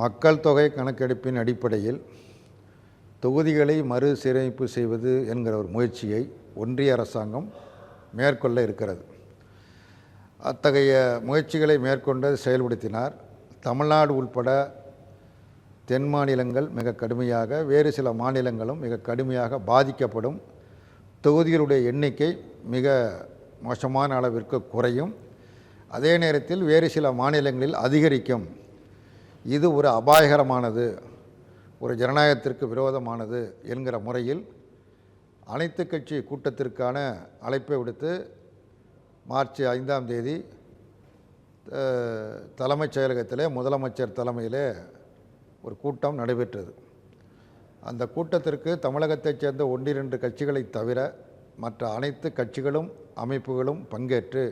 மக்கள் தொகை கணக்கெடுப்பின் அடிப்படையில் தொகுதிகளை மறுசீரமைப்பு செய்வது என்கிற ஒரு முயற்சியை ஒன்றிய அரசாங்கம் மேற்கொள்ள இருக்கிறது. அத்தகைய முயற்சிகளை மேற்கொண்டு செயல்படுத்தினார். தமிழ்நாடு உட்பட தென் மாநிலங்கள் மிக கடுமையாக வேறு சில மாநிலங்களும் மிக கடுமையாக பாதிக்கப்படும். தொகுதிகளுடைய எண்ணிக்கை மிக மோசமான அளவிற்கு குறையும். அதே நேரத்தில் வேறு சில மாநிலங்களில் அதிகரிக்கும். இது ஒரு அபாயகரமானது ஒரு ஜனநாயகத்திற்கு விரோதமானது என்கிற முறையில் அனைத்து கட்சி கூட்டத்திற்கான அழைப்பை விடுத்து மார்ச் ஐந்தாம் தேதி தலைமைச் செயலகத்திலே முதலமைச்சர் தலைமையிலே ஒரு கூட்டம் நடைபெற்றது. அந்த கூட்டத்திற்கு தமிழகத்தைச் சேர்ந்த ஒன்றிரண்டு கட்சிகளை தவிர மற்ற அனைத்து கட்சிகளும் அமைப்புகளும் பங்கேற்று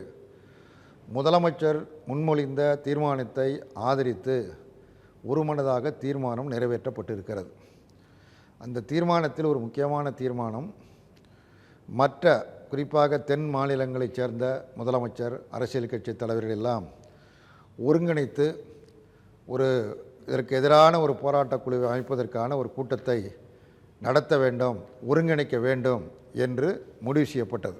முதலமைச்சர் முன்மொழிந்த தீர்மானத்தை ஆதரித்து ஒருமனதாக தீர்மானம் நிறைவேற்றப்பட்டிருக்கிறது. அந்த தீர்மானத்தில் ஒரு முக்கியமான தீர்மானம் மற்ற குறிப்பாக தென் மாநிலங்களைச் சேர்ந்த முதலமைச்சர் அரசியல் கட்சி தலைவர்கள் எல்லாம் ஒருங்கிணைத்து ஒரு இதற்கு எதிரான ஒரு போராட்டக் குழுவை அமைப்பதற்கான ஒரு கூட்டத்தை நடத்த வேண்டும் ஒருங்கிணைக்க வேண்டும் என்று முடிவு செய்யப்பட்டது.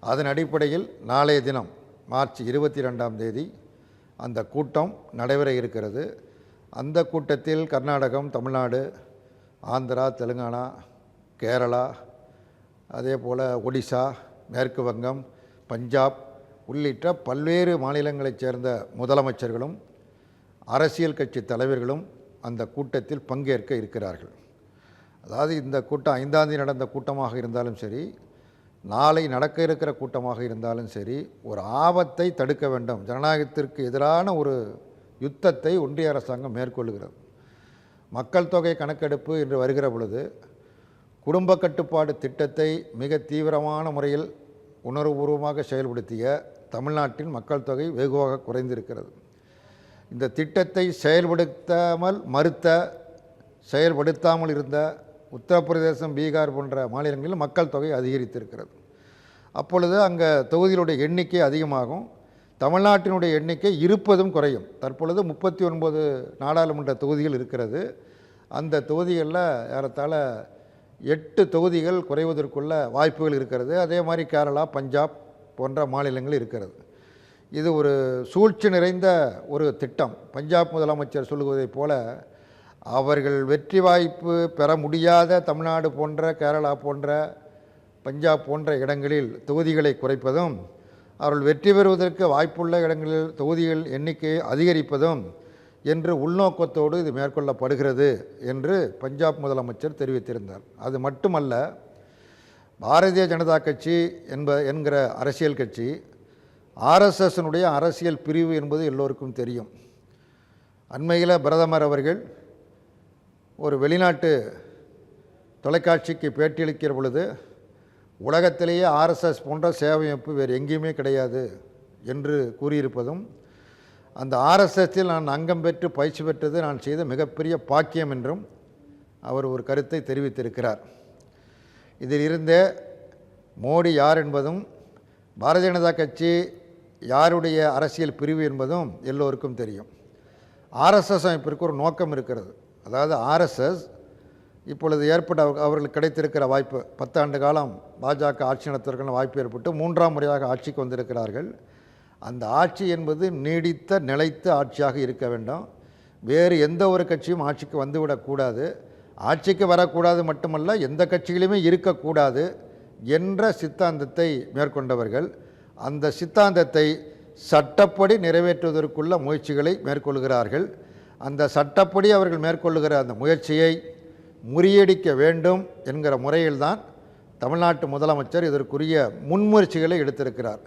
அதன் அடிப்படையில் நாளைய தினம் மார்ச் இருபத்தி ரெண்டாம் தேதி அந்த கூட்டம் நடைபெற இருக்கிறது. அந்த கூட்டத்தில் கர்நாடகம் தமிழ்நாடு ஆந்திரா தெலுங்கானா கேரளா அதே போல் ஒடிசா மேற்கு வங்கம் பஞ்சாப் உள்ளிட்ட பல்வேறு மாநிலங்களைச் சேர்ந்த முதலமைச்சர்களும் அரசியல் கட்சி தலைவர்களும் அந்த கூட்டத்தில் பங்கேற்க இருக்கிறார்கள். அதாவது இந்த கூட்டம் ஐந்தாந்தி நடந்த கூட்டமாக இருந்தாலும் சரி நாளை நடக்க இருக்கிற கூட்டமாக இருந்தாலும் சரி ஒரு ஆபத்தை தடுக்க வேண்டும். ஜனநாயகத்திற்கு எதிரான ஒரு யுத்தத்தை ஒன்றிய அரசாங்கம் மேற்கொள்கிறது. மக்கள் தொகை கணக்கெடுப்பு என்று வருகிற பொழுது குடும்ப கட்டுப்பாடு திட்டத்தை மிக தீவிரமான முறையில் உணர்வுபூர்வமாக செயல்படுத்திய தமிழ்நாட்டின் மக்கள் தொகை வெகுவாக குறைந்திருக்கிறது. இந்த திட்டத்தை செயல்படுத்தாமல் மறுத்த செயல்படுத்தாமல் இருந்த உத்தரப்பிரதேசம் பீகார் போன்ற மாநிலங்களில் மக்கள் தொகை அதிகரித்திருக்கிறது. அப்பொழுது அங்கே தொகுதிகளுடைய எண்ணிக்கை அதிகமாகும். தமிழ்நாட்டினுடைய எண்ணிக்கை இருப்பதும் குறையும். தற்பொழுது முப்பத்தி ஒன்பது நாடாளுமன்ற தொகுதிகள் இருக்கிறது. அந்த தொகுதிகளில் ஏறத்தாழ எட்டு தொகுதிகள் குறைவதற்குள்ள வாய்ப்புகள் இருக்கிறது. அதே மாதிரி கேரளா பஞ்சாப் போன்ற மாநிலங்கள் இருக்கிறது. இது ஒரு சூழ்ச்சி நிறைந்த ஒரு திட்டம். பஞ்சாப் முதலமைச்சர் சொல்லுவதைப் போல அவர்கள் வெற்றி வாய்ப்பு பெற முடியாத தமிழ்நாடு போன்ற கேரளா போன்ற பஞ்சாப் போன்ற இடங்களில் தொகுதிகளை குறைப்பதும் அவர்கள் வெற்றி பெறுவதற்கு வாய்ப்புள்ள இடங்களில் தொகுதிகள் எண்ணிக்கையை அதிகரிப்பதும் என்று உள்நோக்கத்தோடு இது மேற்கொள்ளப்படுகிறது என்று பஞ்சாப் முதலமைச்சர் தெரிவித்திருந்தார். அது மட்டுமல்ல பாரதிய ஜனதா கட்சி என்ப என்கிற அரசியல் கட்சி ஆர்எஸ்எஸ்னுடைய அரசியல் பிரிவு என்பது எல்லோருக்கும் தெரியும். அண்மையில் பிரதமர் அவர்கள் ஒரு வெளிநாட்டு தொலைக்காட்சிக்கு பேட்டியளிக்கிற பொழுது உலகத்திலேயே ஆர்எஸ்எஸ் போன்ற சேவையமைப்பு வேறு எங்கேயுமே கிடையாது என்று கூறியிருப்பதும் அந்த ஆர்எஸ்எஸ்ஸில் நான் அங்கம் பெற்று பயிற்சி பெற்றது நான் செய்த மிகப்பெரிய பாக்கியம் என்றும் அவர் ஒரு கருத்தை தெரிவித்திருக்கிறார். இதில் இருந்தே மோடி யார் என்பதும் பாரதிய ஜனதா கட்சி யாருடைய அரசியல் பிரிவு என்பதும் எல்லோருக்கும் தெரியும். ஆர்எஸ்எஸ் அமைப்பிற்கு ஒரு நோக்கம் இருக்கிறது. அதாவது ஆர்எஸ்எஸ் இப்பொழுது ஏற்பட்ட அவ- அவர்களுக்கு கிடைத்திருக்கிற வாய்ப்பு பத்தாண்டு காலம் பாஜக ஆட்சி நடத்துவதற்கான வாய்ப்பு ஏற்பட்டு மூன்றாம் முறையாக ஆட்சிக்கு வந்திருக்கிறார்கள். அந்த ஆட்சி என்பது நீடித்த நிலைத்த ஆட்சியாக இருக்க வேண்டும். வேறு எந்த ஒரு கட்சியும் ஆட்சிக்கு வந்துவிடக்கூடாது ஆட்சிக்கு வரக்கூடாது மட்டுமல்ல எந்த கட்சியிலுமே இருக்கக்கூடாது என்ற சித்தாந்தத்தை மேற்கொண்டவர்கள். அந்த சித்தாந்தத்தை சட்டப்படி நிறைவேற்றுவதற்குள்ள முயற்சிகளை மேற்கொள்கிறார்கள். அந்த சட்டப்படி அவர்கள் மேற்கொள்ளுகிற அந்த முயற்சியை முறியடிக்க வேண்டும் என்கிற முறையில்தான் தமிழ்நாட்டு முதலமைச்சர் இதற்குரிய முன்முயற்சிகளை எடுத்திருக்கிறார்.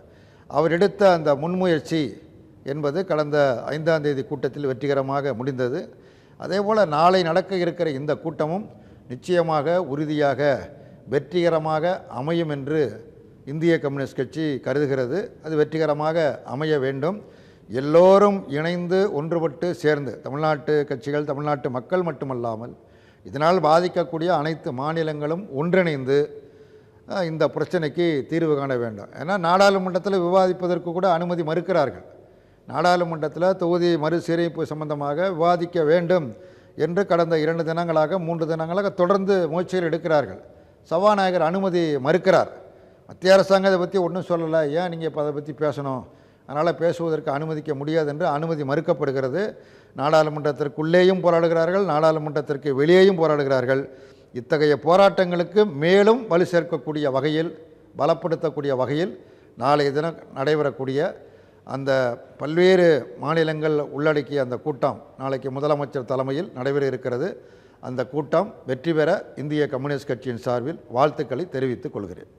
அவர் எடுத்த அந்த முன்முயற்சி என்பது கடந்த ஐந்தாம் தேதி கூட்டத்தில் வெற்றிகரமாக முடிந்தது. அதேபோல் நாளை நடக்க இருக்கிற இந்த கூட்டமும் நிச்சயமாக உறுதியாக வெற்றிகரமாக அமையும் என்று இந்திய கம்யூனிஸ்ட் கட்சி கருதுகிறது. அது வெற்றிகரமாக அமைய வேண்டும். எல்லோரும் இணைந்து ஒன்றுபட்டு சேர்ந்து தமிழ்நாட்டு கட்சிகள் தமிழ்நாட்டு மக்கள் மட்டுமல்லாமல் இதனால் பாதிக்கக்கூடிய அனைத்து மாநிலங்களும் ஒன்றிணைந்து இந்த பிரச்சனைக்கு தீர்வு காண வேண்டும். ஏன்னா நாடாளுமன்றத்தில் விவாதிப்பதற்கு கூட அனுமதி மறுக்கிறார்கள். நாடாளுமன்றத்தில் தொகுதி மறுசீரமைப்பு சம்பந்தமாக விவாதிக்க வேண்டும் என்று கடந்த இரண்டு தினங்களாக மூன்று தினங்களாக தொடர்ந்து முயற்சிகள் எடுக்கிறார்கள். சபாநாயகர் அனுமதி மறுக்கிறார். மத்திய அரசாங்கம் இதை பற்றி ஒன்றும் சொல்லலை. ஏன் நீங்கள் இப்போ அதை பற்றி பேசணும்? அதனால் பேசுவதற்கு அனுமதிக்க முடியாது என்று அனுமதி மறுக்கப்படுகிறது. நாடாளுமன்றத்திற்குள்ளேயும் போராடுகிறார்கள் நாடாளுமன்றத்திற்கு வெளியேயும் போராடுகிறார்கள். இத்தகைய போராட்டங்களுக்கு மேலும் வலு சேர்க்கக்கூடிய வகையில் பலப்படுத்தக்கூடிய வகையில் நாளைய தினம் நடைபெறக்கூடிய அந்த பல்வேறு மாநிலங்கள் உள்ளடக்கிய அந்த கூட்டம் நாளைக்கு முதலமைச்சர் தலைமையில் நடைபெற இருக்கிறது. அந்த கூட்டம் வெற்றி பெற இந்திய கம்யூனிஸ்ட் கட்சியின் சார்பில் வாழ்த்துக்களை தெரிவித்துக் கொள்கிறேன்.